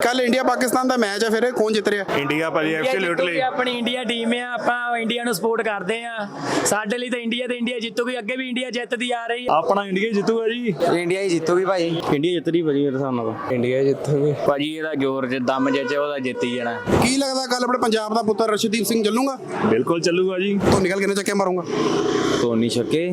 ਕੱਲ ਇੰਡੀਆ ਪਾਕਿਸਤਾਨ ਦਾ ਮੈਚ ਹੈ ਫਿਰ ਕੌਣ ਜਿੱਤ ਰਿਹਾ। ਇੰਡੀਆ ਭਾਜੀ ਐਬਸੋਲੂਟਲੀ ਆਪਣੀ ਇੰਡੀਆ ਟੀਮ ਆ ਆਪਾਂ ਇੰਡੀਆ ਨੂੰ ਸਪੋਰਟ ਕਰਦੇ ਆ। ਸਾਡੇ ਲਈ ਤਾਂ ਇੰਡੀਆ ਤੇ ਇੰਡੀਆ ਜਿੱਤੂਗੀ ਅੱਗੇ ਵੀ ਇੰਡੀਆ ਜਿੱਤਦੀ ਆ ਰਹੀ ਆ। ਆਪਣਾ ਇੰਡੀਆ ਜਿੱਤੂਗਾ ਜੀ। ਇੰਡੀਆ ਹੀ ਜਿੱਤੂਗੀ ਭਾਈ। ਇੰਡੀਆ ਜਿੱਤਦੀ ਭਾਜੀ ਮੇਰੇ ਹਿਸਾਬ ਨਾਲ ਇੰਡੀਆ ਜਿੱਤੂਗੀ। ਭਾਜੀ ਇਹਦਾ ਜ਼ੋਰ ਜੇ ਦਮ ਜੇ ਉਹਦਾ ਜਿੱਤੀ ਜਾਣਾ। ਕੀ ਲੱਗਦਾ ਕੱਲ ਆਪਣੇ ਪੰਜਾਬ ਦਾ ਪੁੱਤਰ ਰਸ਼ਦੀਪ ਸਿੰਘ ਚੱਲੂਗਾ? ਬਿਲਕੁਲ ਚੱਲੂਗਾ ਜੀ। ਤੋਂ ਨਿਕਲ ਕਿੰਨੇ ਚੱਕੇ ਮਾਰੂਗਾ? ਧੋਨੀ ਛੱਕੇ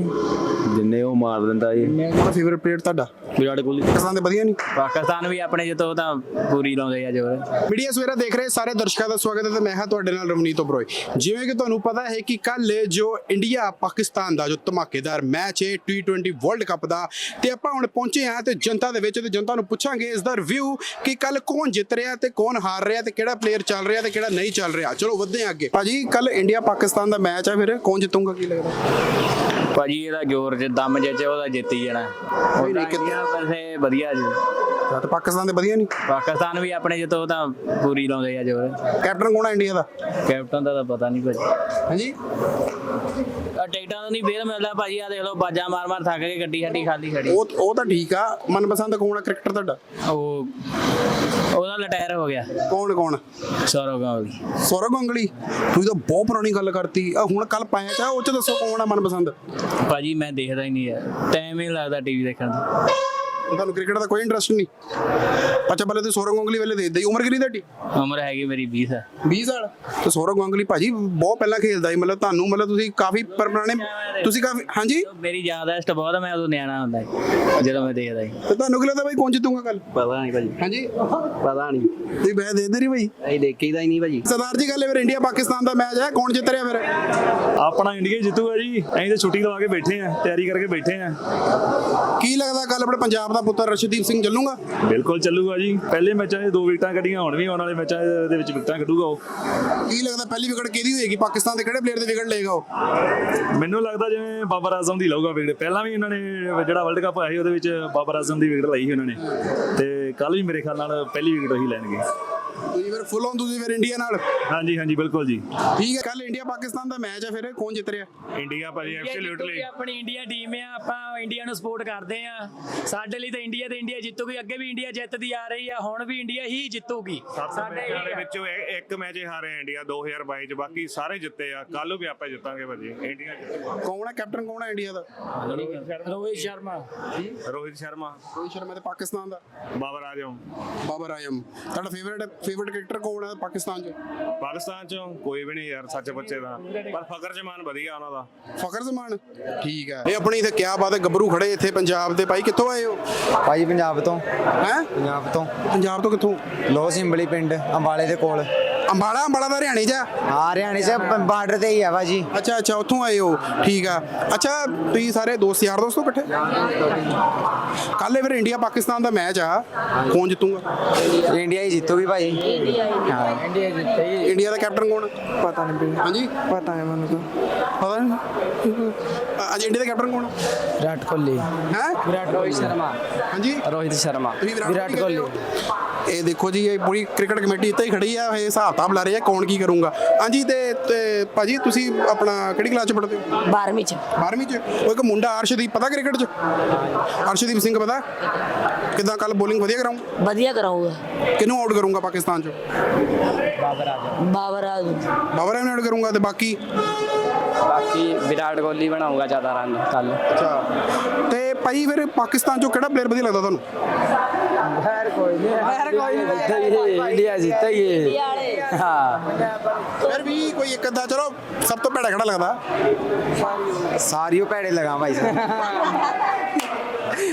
ਜਿੰਨੇ ਉਹ ਮਾਰ ਦਿੰਦਾ ਜੀ। ਮੇਰਾ ਫੇਵਰਿਟ ਪਲੇਅਰ ਤੁਹਾਡਾ? ਵਿਰਾਟ ਕੋਹਲੀ। ਪਾਕਿਸਤਾਨ ਦੇ ਵਧੀਆ ਨਹੀਂ? ਪਾਕਿਸਤਾਨ ਵੀ ਆਪਣੇ ਜਿੱਤੋਂ ਤਾਂ ਪੂਰੀ ਲਾਉਂਦੇ ਆ ਜ਼ੋਰ। ਮੀਡੀਆ ਸਵੇਰਾ ਦੇਖ ਰਹੇ ਸਾਰੇ ਦਰਸ਼ਕਾਂ ਦਾ ਸਵਾਗਤ ਹੈ ਤੇ ਮੈਂ ਹਾਂ ਤੁਹਾਡੇ ਨਾਲ ਰਵਨੀਤ ਓਬਰੋਏ। ਜਿਵੇਂ ਕਿ ਤੁਹਾਨੂੰ ਪਤਾ ਹੈ ਕਿ ਕੱਲ ਜੋ ਇੰਡੀਆ ਪਾਕਿਸਤਾਨ ਦਾ ਜੋ ਧਮਾਕੇਦਾਰ ਮੈਚ ਹੈ T20 ਵਰਲਡ ਕੱਪ ਦਾ ਤੇ ਆਪਾਂ ਹੁਣ ਪਹੁੰਚੇ ਹਾਂ ਤੇ ਜਨਤਾ ਦੇ ਵਿੱਚ ਤੇ ਜਨਤਾ ਨੂੰ ਪੁੱਛਾਂਗੇ ਇਸ ਦਾ ਰਿਵਿਊ ਕਿ ਕੱਲ ਕੌਣ ਜਿੱਤ ਰਿਹਾ ਤੇ ਕੌਣ ਹਾਰ ਰਿਹਾ ਤੇ ਕਿਹੜਾ ਪਲੇਅਰ ਚੱਲ ਰਿਹਾ ਤੇ ਕਿਹੜਾ ਨਹੀਂ ਚੱਲ ਰਿਹਾ। ਚਲੋ ਵਧਦੇ ਹਾਂ ਅੱਗੇ। ਭਾਜੀ ਕੱਲ ਇੰਡੀਆ ਪਾਕਿਸਤਾਨ ਦਾ ਮੈਚ ਹੈ ਫਿਰ। ਕੌਣ ਜਿੱਤੂਗਾ ਕੀ ਲੱਗਦਾ? ਭਾਜੀ ਇਹਦਾ ਜ਼ੋਰ ਜੇ ਦਮ ਜੇ ਉਹਦਾ ਜਿੱਤੀ ਜਾਣਾ। ਉਹਦਾ ਇੰਡੀਆ ਵੈਸੇ ਵਧੀਆ ਜੀ। ਤੇ ਪਾਕਿਸਤਾਨ ਦੇ ਵਧੀਆ ਨਹੀਂ? ਪਾਕਿਸਤਾਨ ਵੀ ਆਪਣੇ ਜਿੱਤੋਂ ਤਾਂ ਪੂਰੀ ਲਾਉਂਦੇ ਆ ਜ਼ੋਰ। ਕੈਪਟਨ ਕੌਣ ਹੈ ਇੰਡੀਆ ਦਾ? ਕੈਪਟਨ ਦਾ ਤਾਂ ਪਤਾ ਨਹੀਂ ਭਾਜੀ। ਹਾਂਜੀ? ਆ ਟਿਕਟਾਂ ਦਾ ਨਹੀਂ ਫੇਰ ਮਿਲਦਾ ਭਾਜੀ ਆ ਦੇਖ ਲਓ ਬਾਜਾ ਮਾਰ ਮਾਰ ਥੱਕ ਕੇ ਗੱਡੀ ਸਾਡੀ ਖਾਲੀ ਖੜੀ। ਉਹ ਉਹ ਤਾਂ ਠੀਕ ਆ ਮਨਪਸੰਦ ਕੌਣ ਕ੍ਰਿਕਟਰ ਤੁਹਾਡਾ? ਉਹ ਉਹਦਾ ਲਟਾਇਰ ਹੋ ਗਿਆ। ਕੌਣ ਕੌਣ? ਸੌਰਵ ਗਾਂਵਲੀ ਸੌਰਵ ਗੰਗਲੀ? ਤੁਸੀਂ ਤਾਂ ਬਹੁਤ ਪੁਰਾਣੀ ਗੱਲ ਕਰਤੀ। ਆ ਹੁਣ ਕੱਲ ਪਾਇਆ ਚਾ ਉਹ ਚ ਦੱਸੋ ਕੌਣ ਆ ਮਨਪਸੰਦ? ਭਾਜੀ ਮੈਂ ਦੇਖਦਾ ਹੀ ਨਹੀਂ ਯਾਰ ਟਾਈਮ ਹੀ ਨੀ ਲੱਗਦਾ ਟੀਵੀ ਦੇਖਣ ਦਾ ਤੁਹਾਨੂੰ ਕ੍ਰਿਕਟ ਦਾ ਕੋਈ ਇੰਟਰਸਟ ਨਹੀਂ। ਅੱਛਾ ਪਹਿਲੇ ਤੁਸੀਂ ਸੌਰਵ ਗੰਗਲੀ ਵੇਲੇ ਦੇਖਦੇ। ਉਮਰ ਕਿੰਨੀ ਤੁਹਾਡੀ? ਉਮਰ ਹੈਗੀ ਮੇਰੀ 20 ਆ 20 ਸਾਲ? ਤੇ ਸੌਰਵ ਗੰਗਲੀ ਭਾਜੀ ਬਹੁਤ ਪਹਿਲਾਂ ਖੇਲਦਾ ਸੀ। ਮਤਲਬ ਤੁਹਾਨੂੰ ਮਤਲਬ ਤੁਸੀਂ ਕਾਫੀ ਪਰ ਪੁਰਾਣੇ ਤੁਸੀਂ ਕਾਫੀ ਹਾਂਜੀ? ਮੇਰੀ ਯਾਦਾਸ਼ਤ ਬਹੁਤ ਮੈਂ ਉਦੋਂ ਨਿਆਣਾ ਹੁੰਦਾ ਸੀ ਜਦੋਂ ਮੈਂ ਦੇਖਦਾ ਸੀ। ਤੇ ਤੁਹਾਨੂੰ ਕੀ ਲੱਗਦਾ ਭਾਈ ਕੌਣ ਜਿੱਤੂਗਾ ਕੱਲ ਪਤਾ ਨਹੀਂ ਭਾਜੀ। ਹਾਂਜੀ? ਪਤਾ ਨਹੀਂ। ਤੁਸੀਂ ਬੈ ਦੇਦੇ ਨਹੀਂ ਭਾਈ? ਅਸੀਂ ਦੇਖੀਦਾ ਹੀ ਨਹੀਂ ਭਾਜੀ। ਸਰਦਾਰ ਜੀ ਗੱਲ ਹੈ ਫਿਰ ਇੰਡੀਆ ਪਾਕਿਸਤਾਨ ਦਾ ਮੈਚ ਹੈ। ਕੌਣ ਜਿੱਤ ਰਿਹਾ ਫਿਰ? ਆਪਣਾ ਇੰਡੀਆ ਜਿੱਤੂਗਾ ਜੀ। ਅਸੀਂ ਤਾਂ ਛੁੱਟੀ ਲਵਾ ਕੇ ਬੈਠੇ ਆ ਤਿਆਰੀ ਕਰਕੇ ਬੈਠੇ ਆ। ਕੀ ਲੱਗਦਾ ਕੱਲ ਆਪਣੇ ਪੰਜਾਬ ਦਾ ਪੁੱਤਰ ਰਸ਼ਦੀਪ ਸਿੰਘ ਚੱਲੂਗਾ? ਬਿਲਕੁਲ ਚੱਲੂਗਾ ਜੀ। ਪਹਿਲੇ ਮੈਚਾਂ 'ਚ ਦੋ ਵਿਕਟਾਂ ਕੱਢੀਆਂ ਹੁਣ ਵੀ ਆਉਣ ਵਾਲੇ ਮੈਚਾਂ ਦੇ ਵਿੱਚ ਵਿਕਟਾਂ ਕੱਢੂਗਾ ਉਹ। ਕੀ ਲੱਗਦਾ ਪਹਿਲੀ ਵਿਕਟ ਕਿਹਦੀ ਹੋਏਗੀ? ਪਾਕਿਸਤਾਨ ਦੇ ਕਿਹੜੇ ਪਲੇਅਰ ਦੇ ਵਿਕਟ ਲਏਗਾ ਉਹ? ਮੈਨੂੰ ਲੱਗਦਾ ਜਿਵੇਂ ਬਾਬਰ ਆਜ਼ਮ ਦੀ ਲਊਗਾ ਵਿਕਟ ਪਹਿਲਾਂ ਵੀ ਇਹਨਾਂ ਨੇ ਜਿਹੜਾ ਵਰਲਡ ਕੱਪ ਹੋਇਆ ਸੀ ਉਹਦੇ ਵਿੱਚ ਬਾਬਰ ਆਜ਼ਮ ਦੀ ਵਿਕਟ ਲਈ ਸੀ ਉਹਨਾਂ ਨੇ। ਤੇ ਕੱਲ ਵੀ ਮੇਰੇ ਖਿਆਲ ਨਾਲ ਪਹਿਲੀ ਵਿਕਟ ਉਹੀ ਲੈਣਗੇ। ਤੁਸੀਂ ਫਿਰ ਫੁੱਲ ਔਨ ਤੁਸੀਂ ਫਿਰ ਇੰਡੀਆ ਨਾਲ? ਹਾਂਜੀ ਹਾਂਜੀ ਬਿਲਕੁਲ ਜੀ। ਠੀਕ ਹੈ ਕੱਲ ਇੰਡੀਆ ਪਾਕਿਸਤਾਨ ਦਾ ਮੈਚ ਹੈ ਫਿਰ ਕੌਣ ਜਿੱਤ ਰਿਹਾ? ਇੰਡੀਆ ਭਾਜੀ ਜਿੱਤੂਗੀ ਆਪਣੀ ਇੰਡੀਆ ਟੀਮ ਆ ਆਪਾਂ ਇੰਡੀਆ ਨੂੰ ਸਪੋਰਟ ਕਰਦੇ ਆ। ਸਾਡੇ ਲਈ ਤਾਂ ਇੰਡੀਆ ਤੇ ਇੰਡੀਆ ਜਿੱਤੂਗੀ ਅੱਗੇ ਵੀ ਇੰਡੀਆ ਜਿੱਤਦੀ ਆ ਰਹੀ ਆ ਹੁਣ ਵੀ ਇੰਡੀਆ ਹੀ ਜਿੱਤੂਗੀ। ਸਾਡੇ ਦੇ ਵਿੱਚੋਂ ਇਹ- ਇੱਕ ਮੈਚ ਹੀ ਹਾਰੇ ਇੰਡੀਆ 2022 ਚ ਬਾਕੀ ਸਾਰੇ ਜਿੱਤੇ ਆ ਕੱਲ ਵੀ ਆਪਾਂ ਜਿੱਤਾਂਗੇ ਭਾਜੀ ਇੰਡੀਆ ਜਿੱਤੂਗਾ। ਕੌਣ ਹੈ ਕੈਪਟਨ ਕੌਣ ਹੈ ਇੰਡੀਆ ਦਾ? ਰੋਹਿਤ ਸ਼ਰਮਾ। ਰੋਹਿਤ ਸ਼ਰਮਾ। ਰੋਹਿਤ ਸ਼ਰਮਾ। ਤੇ ਪਾਕਿਸਤਾਨ ਦਾ? ਬਾਬਰ ਆਜ਼ਮ। ਬਾਬਰ ਆਯਮ ਤੁਹਾਡਾ ਫੇਵਰਿਟ ਫੇਵਰਿਟ ਕ੍ਰਿਕਟਰ ਕੌਣ ਹੈ ਪਾਕਿਸਤਾਨ 'ਚ? ਪਾਕਿਸਤਾਨ ਚੋਂ ਕੋਈ ਵੀ ਨਹੀਂ ਯਾਰ ਸੱਚ ਬੱਚੇ ਦਾ ਪਰ ਫਕਰ ਜਮਾਨ ਵਧੀਆ ਉਹਨਾਂ ਦਾ। ਫਖਰ ਜ਼ਮਾਨ? ਠੀਕ ਹੈ। ਇਹ ਆਪਣੀ ਇੱਥੇ ਕਿਆ ਬਾਤ ਹੈ ਗੱਭਰੂ ਖੜੇ ਇੱਥੇ ਪੰਜਾਬ ਦੇ। ਭਾਈ ਕਿੱਥੋਂ ਆਏ ਹੋ? ਭਾਜੀ ਪੰਜਾਬ ਤੋਂ। ਹੈ? ਪੰਜਾਬ ਤੋਂ। ਪੰਜਾਬ ਤੋਂ ਕਿੱਥੋਂ? ਲੋ ਸਿੰਬਲੀ ਪਿੰਡ ਅੰਬਾਲੇ ਦੇ ਕੋਲ। ਅੰਬਾਲਾ ਅੰਬਾਲਾ ਦਾ ਹਰਿਆਣੇ 'ਚ ਆ? ਹਾਂ ਹਰਿਆਣੇ ਚ ਬਾਰਡਰ ਤੇ ਹੀ ਆ ਭਾਜੀ। ਅੱਛਾ ਅੱਛਾ ਉੱਥੋਂ ਆਏ ਹੋ ਠੀਕ ਆ। ਅੱਛਾ ਤੁਸੀਂ ਸਾਰੇ ਦੋਸਤ ਯਾਰ ਦੋਸਤੋ ਇਕੱਠੇ? ਕੱਲ ਫਿਰ ਇੰਡੀਆ ਪਾਕਿਸਤਾਨ ਦਾ ਮੈਚ ਆ। ਕੌਣ ਜਿੱਤੂਗਾ? ਇੰਡੀਆ ਹੀ ਜਿੱਤੂਗੀ ਭਾਈ ਹਾਂ। ਇੰਡੀਆ ਜਿੱਤੇਗੀ ਇੰਡੀਆ ਦਾ ਕੈਪਟਨ ਕੌਣ ਪਤਾ ਨਹੀਂ ਹਾਂਜੀ? ਪਤਾ ਨਹੀਂ ਮੈਨੂੰ ਪਤਾ ਨਹੀਂ? ਅੱਜ ਇੰਡੀਆ ਦਾ ਕੈਪਟਨ ਕੌਣ ਵਿਰਾਟ ਕੋਹਲੀ। ਹੈ? ਵਿਰਾਟ ਰੋਹਿਤ ਸ਼ਰਮਾ। ਹਾਂਜੀ? ਰੋਹਿਤ ਸ਼ਰਮਾ। ਤੁਸੀਂ ਵਿਰਾਟ ਕੋਹਲੀ ਇਹ ਦੇਖੋ ਜੀ ਇਹ ਪੂਰੀ ਕ੍ਰਿਕਟ ਕਮੇਟੀ ਇੱਥੇ ਹੀ ਖੜੀ ਆ ਇਹ ਹਿਸਾਬ ਤਾਬ ਲਾ ਰਹੀ ਆ ਕੌਣ ਕੀ ਕਰੂੰਗਾ। ਹਾਂਜੀ ਤੇ ਤੇ ਭਾਜੀ ਤੁਸੀਂ ਆਪਣਾ ਕਿਹੜੀ ਕਲਾਸ ਚ ਪੜ੍ਹਦੇ ਹੋ? 12ਵੀਂ ਚ। 12ਵੀਂ ਚ? ਉਹ ਇੱਕ ਮੁੰਡਾ ਅਰਸ਼ਦੀਪ ਪਤਾ ਕ੍ਰਿਕਟ ਚ? ਅਰਸ਼ਦੀਪ ਸਿੰਘ ਪਤਾ? ਕਿਦਾਂ ਕੱਲ ਬੋਲਿੰਗ ਵਧੀਆ ਕਰਾਉਂ ਵਧੀਆ ਕਰਾਊਗਾ। ਕਿਹਨੂੰ ਆਊਟ ਕਰੂੰਗਾ ਪਾਕਿਸਤਾਨ ਚ? ਬਾਬਰ ਆਜ਼ਮ। ਬਾਬਰ ਆਜ਼ਮ ਆਊਟ ਕਰੂੰਗਾ ਤੇ ਬਾਕੀ? ਬਾਕੀ ਵਿਰਾਟ ਕੋਹਲੀ ਬਣਾਊਗਾ ਜ਼ਿਆਦਾ ਰਨ ਕੱਲ ਅੱਛਾ। ਭਾਈ ਫਿਰ ਪਾਕਿਸਤਾਨ ਚੋਂ ਕਿਹੜਾ ਪਲੇਅਰ ਵਧੀਆ ਲੱਗਦਾ ਤੁਹਾਨੂੰ? ਖੈਰ ਕੋਈ ਨਹੀਂ। ਖੈਰ ਕੋਈ ਨਹੀਂ। ਇੰਡੀਆ ਜਿੱਤੇਗੀ ਹਾਂ ਫਿਰ ਵੀ ਕੋਈ ਇੱਕ ਅੱਧਾ ਚਲੋ ਸਭ ਤੋਂ ਭੈੜਾ ਕਿਹੜਾ ਲੱਗਦਾ? ਸਾਰੀਓ ਭੈੜੇ ਲਗਾ ਭਾਈ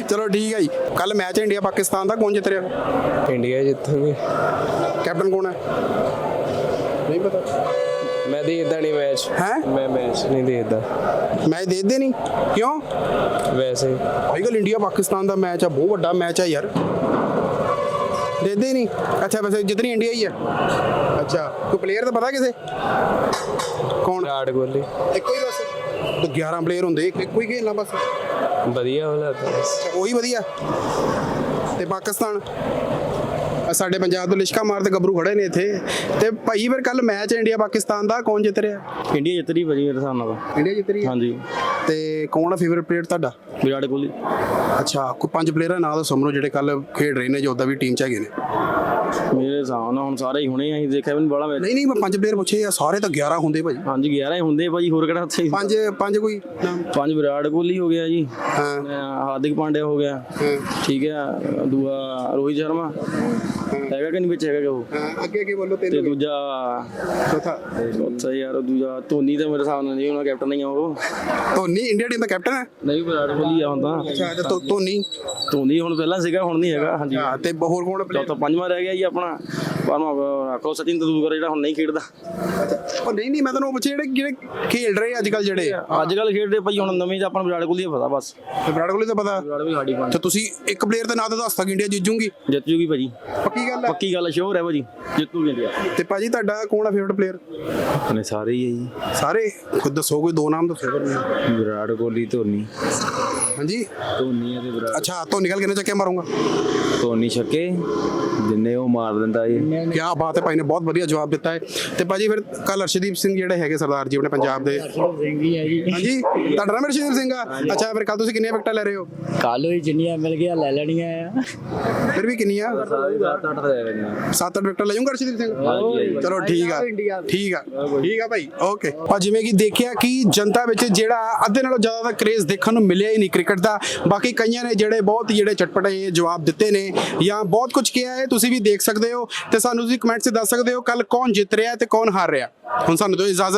ਚਲੋ ਠੀਕ ਹੈ ਜੀ। ਕੱਲ ਮੈਚ ਇੰਡੀਆ ਪਾਕਿਸਤਾਨ ਦਾ ਕੌਣ ਜਿੱਤ ਰਿਹਾ? ਇੰਡੀਆ ਜਿੱਤੂਗੀ ਕੈਪਟਨ ਕੌਣ ਹੈ? ਨਹੀਂ ਪਤਾ। ਮੈਂ ਦੇਖਦਾ ਨਹੀਂ ਮੈਚ। ਹੈ? ਮੈਂ ਮੈਚ ਨਹੀਂ ਦੇਖਦਾ। ਮੈਚ ਦੇਖਦੇ ਨਹੀਂ? ਕਿਉਂ? ਵੈਸੇ। ਹੀ। ਭਾਈ ਗੱਲ ਇੰਡੀਆ ਪਾਕਿਸਤਾਨ ਦਾ ਮੈਚ ਆ ਬਹੁਤ ਵੱਡਾ ਮੈਚ ਆ ਯਾਰ। ਦੇਖਦੇ ਹੀ ਨਹੀਂ? ਅੱਛਾ ਵੈਸੇ ਜਿੱਤਣੀ ਇੰਡੀਆ ਹੀ ਆ। ਅੱਛਾ ਕੋਈ ਪਲੇਅਰ ਤਾਂ ਪਤਾ ਕਿਸੇ? ਕੌਣ? ਵਿਰਾਟ ਕੋਹਲੀ। ਇੱਕੋ ਹੀ ਬਸ। ਤੇ 11 ਪਲੇਅਰ ਹੁੰਦੇ ਇੱਕ ਹੀ ਖੇਲਣਾ ਬਸ। ਵਧੀਆ ਬਸ। ਉਹੀ ਵਧੀਆ। ਤੇ ਪਾਕਿਸਤਾਨ? ਸਾਡੇ ਪੰਜਾਬ ਤੋਂ ਲਿਸ਼ਕਾ ਮਾਰ ਤੇ ਗੱਭਰੂ ਖੜੇ ਨੇ ਇੱਥੇ। ਤੇ ਭਾਈ ਫਿਰ ਕੱਲ ਮੈਚ ਇੰਡੀਆ ਪਾਕਿਸਤਾਨ ਦਾ ਕੌਣ ਜਿੱਤ ਰਿਹਾ? ਇੰਡੀਆ ਜਿੱਤਦੀ ਭਾਜੀ ਮੇਰੇ ਹਿਸਾਬ ਨਾਲ ਇੰਡੀਆ ਜਿੱਤ ਰਹੀ ਹਾਂਜੀ। ਤੇ ਕੌਣ ਆ ਫੇਵਰਿਟ ਪਲੇਅਰ ਤੁਹਾਡਾ? ਵਿਰਾਟ ਕੋਹਲੀ। ਅੱਛਾ ਕੋਈ ਪੰਜ ਪਲੇਅਰਾਂ ਨਾਂ ਦੱਸੋ ਮੈਨੂੰ ਜਿਹੜੇ ਕੱਲ ਖੇਡ ਰਹੇ ਨੇ ਜੋ ਉਹਦਾ ਵੀ ਟੀਮ ਚ ਹੈਗੇ ਨੇ। ਮੇਰੇ ਹਿਸਾਬ ਨਾਲ ਹੁਣ ਸਾਰੇ ਹੀ ਹੁਣੇ ਅਸੀਂ ਦੇਖਿਆ ਵੀ ਨਹੀਂ ਬੜਾ ਨਹੀਂ ਨਹੀਂ ਮੈਂ ਪੰਜ ਪਲੇਅਰ ਪੁੱਛੇ ਆ ਸਾਰੇ ਤਾਂ 11 ਹੁੰਦੇ ਭਾਈ ਹਾਂਜੀ 11 ਹੀ ਹੁੰਦੇ ਭਾਜੀ ਹੋਰ ਕਿਹੜਾ ਉੱਥੇ? ਪੰਜ ਪੰਜ ਕੋਈ ਨਾਮ? ਪੰਜ ਵਿਰਾਟ ਕੋਹਲੀ ਹੋ ਗਿਆ ਜੀ ਹਾਂ। ਅਹ ਹਾਰਦਿਕ ਪਾਂਡਿਆ ਹੋ ਗਿਆ ਠੀਕ ਹੈ ਦੂਆ ਰੋਹਿਤ ਸ਼ਰਮਾ ਹੈਗਾ ਕਿ ਨਹੀਂ ਵਿੱਚ ਹੈਗਾ ਕਿ ਉਹ? ਹਾਂ, ਅੱਗੇ ਅੱਗੇ ਬੋਲੋ ਤੇ ਤਿੰਨ ਦੂਜਾ ਚੌਥਾ। ਚੌਥਾ ਯਾਰ ਉਹ ਦੂਜਾ ਧੋਨੀ ਤਾਂ ਮੇਰੇ ਹਿਸਾਬ ਨਾਲ ਨਹੀਂ ਉਹਨਾਂ ਕੈਪਟਨ ਨਹੀਂ ਆ ਉਹ। ਧੋਨੀ ਇੰਡੀਆ ਟੀਮ ਦਾ ਕੈਪਟਨ ਹੈ? ਨਹੀਂ ਵਿਰਾਟ ਕੋਹਲੀ ਆ ਹੁੰਦਾ ਅੱਛਾ ਤੇ ਧੋ- ਧੋਨੀ। ਧੋਨੀ ਹੁਣ ਪਹਿਲਾਂ ਸੀਗਾ ਹੁਣ ਨਹੀਂ ਹੈਗਾ ਹਾਂਜੀ। ਹਾਂ ਤੇ ਹੋਰ ਕੌਣ ਪਲੇਅਰ ਚੌਥਾ ਪੰਜਵਾਂ ਰਹਿ ਗਿਆ ਜੀ ਆਪਣਾ ਪਰਮਾ ਰੱਖੋ ਸਚਿਨ ਤੰਦੂਲਕਰ ਜਿਹੜਾ ਹੁਣ ਨਹੀਂ ਖੇਡਦਾ। ਉਹ ਨਹੀਂ ਨਹੀਂ ਮੈਂ ਤੁਹਾਨੂੰ ਉਹ ਪੁੱਛਿਆ ਜਿਹੜੇ ਜਿਹੜੇ ਖੇਡ ਰਹੇ ਅੱਜ ਕੱਲ ਜਿਹੜੇ। ਅੱਜ ਕੱਲ ਖੇਡਦੇ ਭਾਈ ਹੁਣ ਨਵੇਂ ਚ ਆਪਾਂ ਵਿਰਾਟ ਕੋਹਲੀ ਦਾ ਪਤਾ ਬਸ। ਤੇ ਵਿਰਾਟ ਕੋਹਲੀ ਤਾਂ ਪਤਾ? ਵਿਰਾਟ ਵੀ ਸਾਡੀ ਤੇ ਤੁਸੀਂ ਇੱਕ ਪਲੇਅਰ ਦਾ ਨਾਂ ਤਾਂ ਦੱਸ ਤੱਕ ਇੰਡੀਆ ਜਿੱਤ ਜੂਗੀ ਜਿੱਤ ਜੂਗੀ ਭਾਜੀ। ਪੱਕੀ ਗੱਲ ਹੈ ਪੱਕੀ ਗੱਲ ਸ਼ੋਰ ਹੈ ਭਾਜੀ। ਜਿੱਤੂਗੀ ਇੰਡੀਆ। ਤੇ ਭਾਜੀ ਤੁਹਾਡਾ ਕੌਣ ਆ ਫੇਵਰਟ ਪਲੇਅਰ ਨੇ ਸਾਰੇ ਹੀ ਹੈ ਜੀ। ਸਾਰੇ? ਖੁਦ ਦੱਸੋ ਕੋਈ ਦੋ ਨਾਮ ਦੱਸੋ। ਵਿਰਾਟ ਕੋਹਲੀ ਧੋਨੀ। ਹਾਂਜੀ? ਧੋਨੀ ਅਤੇ ਵਿਰਾਟ ਅੱਛਾ ਤੋਂ ਨਿਕਲ ਕਿੰਨੇ ਚੱਕੇ ਮਾਰੂੰਗਾ? ਧੋਨੀ ਛੱਕੇ ਜਿੰਨੇ ਉਹ ਮਾਰ ਦਿੰਦਾ ਜੀ ਕੀ ਬਾਤ ਹੈ ਭਾਈ ਨੇ ਬਹੁਤ ਵਧੀਆ ਜਵਾਬ ਦਿੱਤਾ ਹੈ ਤੇ ਭਾਜੀ ਫਿਰ ਕੱਲ ਅਰਸ਼ਦੀਪ ਸਿੰਘ ਜਿਹੜੇ ਹੈਗੇ ਸਰਦਾਰ ਜੀ ਆਪਣੇ ਪੰਜਾਬ ਦੇ। ਹਾਂਜੀ ਤੁਹਾਡਾ ਨਾਮ ਅਰਸ਼ਦੀਪ ਸਿੰਘ ਆ? ਅੱਛਾ ਫਿਰ ਕੱਲ ਤੁਸੀਂ ਕਿੰਨੀਆਂ ਵਿਕਟਾਂ ਲੈ ਰਹੇ ਹੋ? ਕੱਲ ਹੀ ਜਿੰਨੀਆਂ ਮਿਲ ਗਿਆ ਲੈ ਲੈਣੀਆਂ ਆ। ਫਿਰ ਵੀ ਕਿੰਨੀਆਂ? ਸੱਤ ਅੱਠ ਦਾ ਹੈਗਾ ਸੱਤ ਅੱਠ ਵਿਕਟਾਂ ਲੈ ਜਾਊਂਗਾ ਅਰਸ਼ਦੀਪ ਸਿੰਘ? ਚਲੋ ਠੀਕ ਆ ਠੀਕ ਆ ਠੀਕ ਆ ਭਾਈ ਓਕੇ। ਆ ਜਿਵੇਂ ਕਿ ਦੇਖਿਆ ਕਿ ਜਨਤਾ ਵਿੱਚ ਜਿਹੜਾ ਅੱਧੇ ਨਾਲੋਂ ਜ਼ਿਆਦਾ ਦਾ ਕ੍ਰੇਜ਼ ਦੇਖਣ ਨੂੰ ਮਿਲਿਆ ਹੀ ਨਹੀਂ ਕ੍ਰਿਕਟ ਦਾ ਬਾਕੀ ਕਈਆਂ ਨੇ ਜਿਹੜੇ ਬਹੁਤ ਜਿਹੜੇ ਚਟਪਟੇ ਜਵਾਬ ਦਿੱਤੇ ਨੇ ਜਾਂ ਬਹੁਤ ਕੁਝ ਕਿਹਾ ਹੈ, ਤੁਸੀਂ ਵੀ ਦੇਖ ਸਕਦੇ ਹੋ ਤੇ ਸਾਨੂੰ ਤੁਸੀਂ ਕਮੈਂਟ 'ਚ ਦੱਸ ਸਕਦੇ ਹੋ ਕੱਲ ਕੌਣ ਜਿੱਤ ਰਿਹਾ ਤੇ ਕੌਣ ਹਾਰ ਰਿਹਾ। ਹੁਣ ਸਾਨੂੰ ਤੋਂ ਇਜਾਜ਼ਤ।